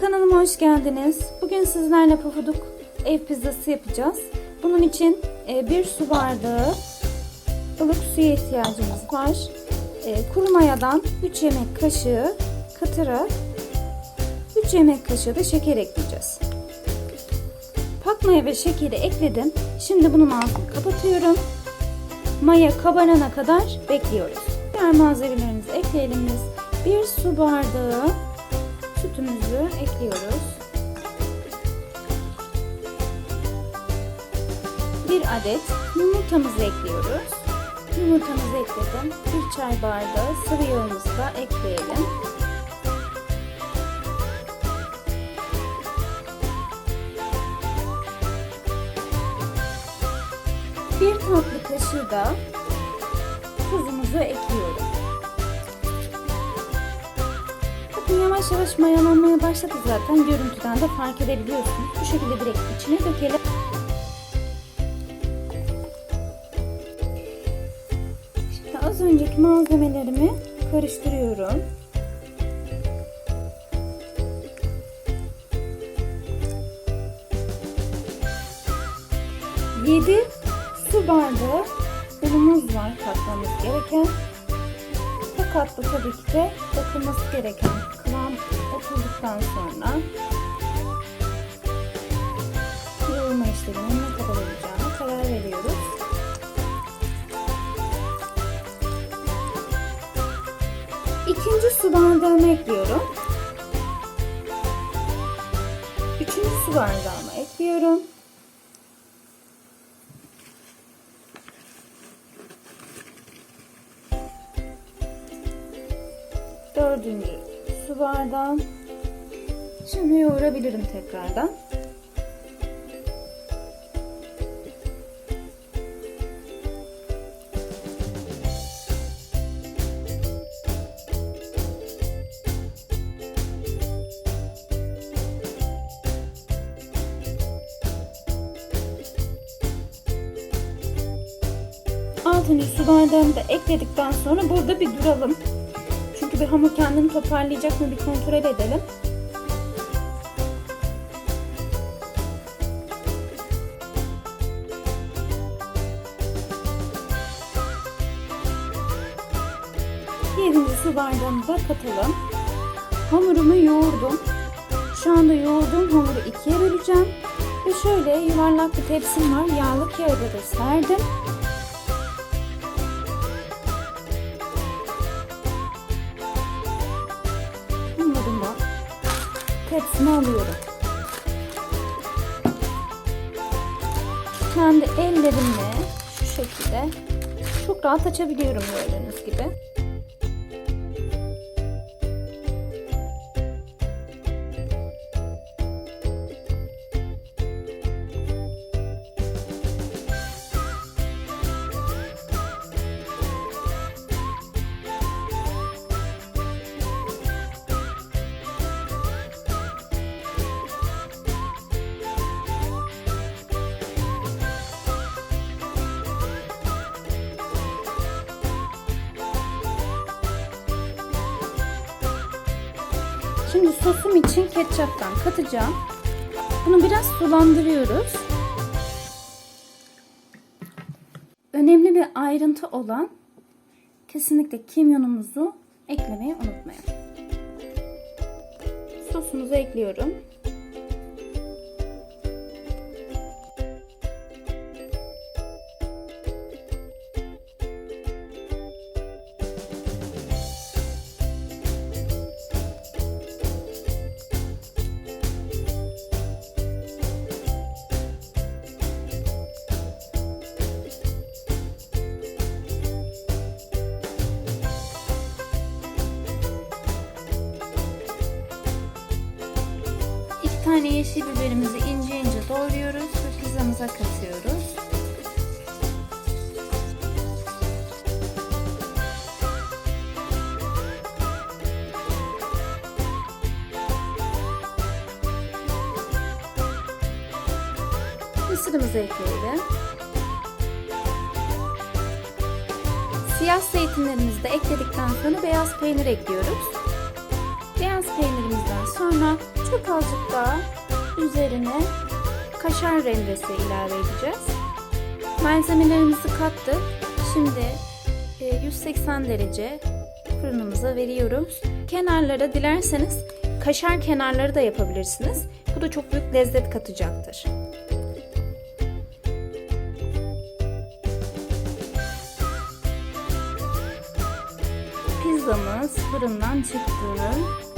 Kanalıma hoş geldiniz. Bugün sizlerle pofuduk ev pizzası yapacağız. Bunun için e, bir su bardağı ılık suya ihtiyacımız var. E, Kuru mayadan 3 yemek kaşığı katıra 3 yemek kaşığı da şeker ekleyeceğiz. Pakmaya ve şekeri ekledim. Şimdi bunun ağzını kapatıyorum. Maya kabarana kadar bekliyoruz. Diğer malzemelerimizi ekleyelim biz. Bir su bardağı sütümüzü ekliyoruz. Bir adet yumurtamızı ekliyoruz. Yumurtamızı ekledim. Bir çay bardağı sıvı yağımızı da ekleyelim. Bir tatlı kaşığı da tuzumuzu ekliyorum. Yavaş yavaş mayalanmaya başladı zaten. Görüntüden de fark edebiliyorsunuz. Bu şekilde direkt içine dökelim. Şimdi az önceki malzemelerimi karıştırıyorum. Yedi su bardağı unumuz var katmamız gereken. Bu tabii ki de bakılması gereken oturduktan sonra yoğurma işleminin ne kadar olacağına karar veriyoruz. İkinci su bardağımı ekliyorum. Üçüncü su bardağımı ekliyorum. Dördüncü bardağı. Şimdi yoğurabilirim tekrardan. Altıncı su bardağını da ekledikten sonra burada bir duralım. Çünkü hamur kendini toparlayacak mı bir kontrol edelim. Yedinci su bardağını da katalım. Hamurumu yoğurdum. Şu anda yoğurduğum hamuru ikiye böleceğim. Ve şöyle yuvarlak bir tepsim var. Yağlı kağıda da serdim. Tepsime alıyorum. Kendi ellerimle şu şekilde çok rahat açabiliyorum gördüğünüz gibi. Şimdi sosum için ketçaptan katacağım. Bunu biraz sulandırıyoruz. Önemli bir ayrıntı olan kesinlikle kimyonumuzu eklemeyi unutmayalım. Sosumuzu ekliyorum. Tane yeşil biberimizi ince ince doğruyoruz ve pizzamıza katıyoruz. Mısırımızı ekleyelim. Siyah zeytinlerimizi de ekledikten sonra beyaz peynir ekliyoruz. Beyaz peynirimizden sonra Çok azıcık daha üzerine kaşar rendesi ilave edeceğiz. Malzemelerimizi kattık. Şimdi e, 180 derece fırınımıza veriyoruz. Kenarlara dilerseniz kaşar kenarları da yapabilirsiniz. Bu da çok büyük lezzet katacaktır. Pizzamız fırından çıktı.